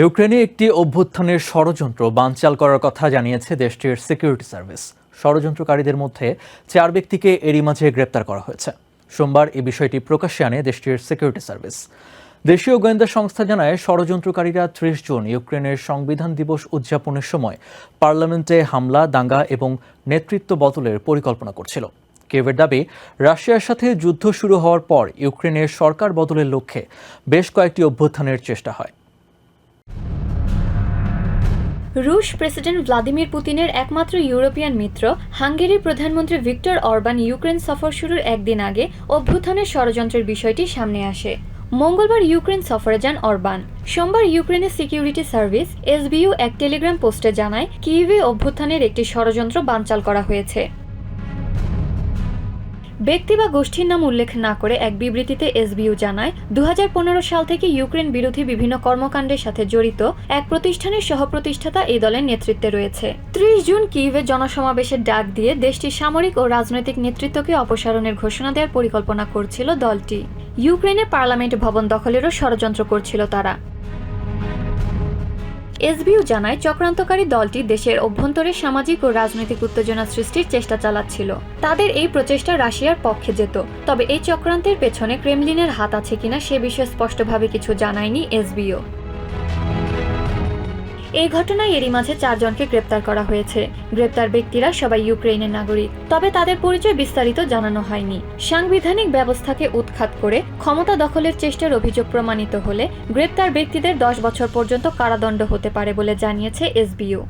ইউক্রেনে একটি অভ্যুত্থানের ষড়যন্ত্র বানচাল করার কথা জানিয়েছে দেশটির সিকিউরিটি সার্ভিস ষড়যন্ত্রকারীদের মধ্যে চার ব্যক্তিকে এরই মাঝে গ্রেপ্তার করা হয়েছে। সোমবার এই বিষয়টি প্রকাশ্যে আনে দেশটির সিকিউরিটি সার্ভিস দেশীয় গোয়েন্দা সংস্থা জানায়, ষড়যন্ত্রকারীরা ত্রিশ জুন ইউক্রেনের সংবিধান দিবস উদযাপনের সময় পার্লামেন্টে হামলা, দাঙ্গা এবং নেতৃত্ব বদলের পরিকল্পনা করছিল। কেভের দাবি, রাশিয়ার সাথে যুদ্ধ শুরু হওয়ার পর ইউক্রেনের সরকার বদলের লক্ষ্যে বেশ কয়েকটি অভ্যুত্থানের চেষ্টা হয়। রুশ প্রেসিডেন্ট ভ্লাদিমির পুতিনের একমাত্র ইউরোপিয়ান মিত্র, হাঙ্গেরির প্রধানমন্ত্রী ভিক্টর অরবান ইউক্রেন সফর শুরুর একদিন আগে অভ্যুত্থানের ষড়যন্ত্রের বিষয়টি সামনে আসে। মঙ্গলবার ইউক্রেন সফরে যান অরবান। সোমবার ইউক্রেনের সিকিউরিটি সার্ভিস এসবিউ এক টেলিগ্রাম পোস্টে জানায়, কিইভে অভ্যুত্থানের একটি ষড়যন্ত্র বানচাল করা হয়েছে। ব্যক্তি বা গোষ্ঠীর নাম উল্লেখ না করে এক বিবৃতিতে এসবিইউ জানায় দু হাজার পনেরো সাল থেকে ইউক্রেন বিরোধী বিভিন্ন কর্মকাণ্ডের সাথে জড়িত এক প্রতিষ্ঠানের সহপ্রতিষ্ঠাতা এই দলের নেতৃত্বে রয়েছে। ত্রিশ জুন কিইভে জনসমাবেশের ডাক দিয়ে দেশটির সামরিক ও রাজনৈতিক নেতৃত্বকে অপসারণের ঘোষণা দেওয়ার পরিকল্পনা করছিল দলটি। ইউক্রেনের পার্লামেন্ট ভবন দখলেরও ষড়যন্ত্র করছিল তারা। এসবিইউ জানায়, চক্রান্তকারী দলটি দেশের অভ্যন্তরে সামাজিক ও রাজনৈতিক উত্তেজনা সৃষ্টির চেষ্টা চালাচ্ছিল। তাদের এই প্রচেষ্টা রাশিয়ার পক্ষে যেত। তবে এই চক্রান্তের পেছনে ক্রেমলিনের হাত আছে কিনা সে বিষয়ে স্পষ্টভাবে কিছু জানায়নি এসবিও। এই ঘটনায় এরই মাঝে চারজনকে গ্রেপ্তার করা হয়েছে। গ্রেপ্তার ব্যক্তিরা সবাই ইউক্রেনের নাগরিক। তবে তাদের পরিচয় বিস্তারিত জানানো হয়নি। সাংবিধানিক ব্যবস্থাকে উৎখাত করে ক্ষমতা দখলের চেষ্টার অভিযোগ প্রমাণিত হলে গ্রেপ্তার ব্যক্তিদের দশ বছর পর্যন্ত কারাদণ্ড হতে পারে বলে জানিয়েছে এসবিও।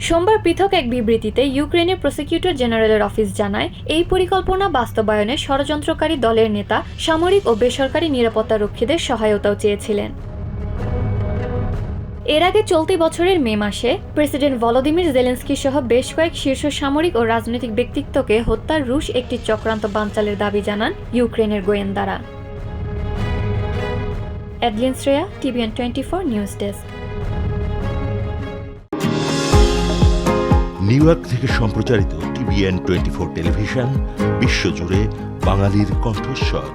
সোমবার পৃথক এক বিবৃতিতে ইউক্রেনের প্রসিকিউটর জেনারেলের অফিস জানায়, এই পরিকল্পনা বাস্তবায়নে ষড়যন্ত্রকারী দলের নেতা সামরিক ও বেসরকারি নিরাপত্তা রক্ষীদের সহায়তাও চেয়েছিলেন। এর আগে চলতি বছরের মে মাসে প্রেসিডেন্ট ভলোদিমির জেলেন্সকি সহ বেশ কয়েক শীর্ষ সামরিক ও রাজনৈতিক ব্যক্তিত্বকে হত্যার রুশ একটি চক্রান্ত বানচালের দাবি জানান ইউক্রেনের গোয়েন্দারা। Adeline Shreya, TVN twenty four news desk. New York থেকে সম্প্রচারিত টিভিএন টোয়েন্টি ফোর টেলিভিশন বিশ্বজুড়ে বাঙালির কণ্ঠস্বর।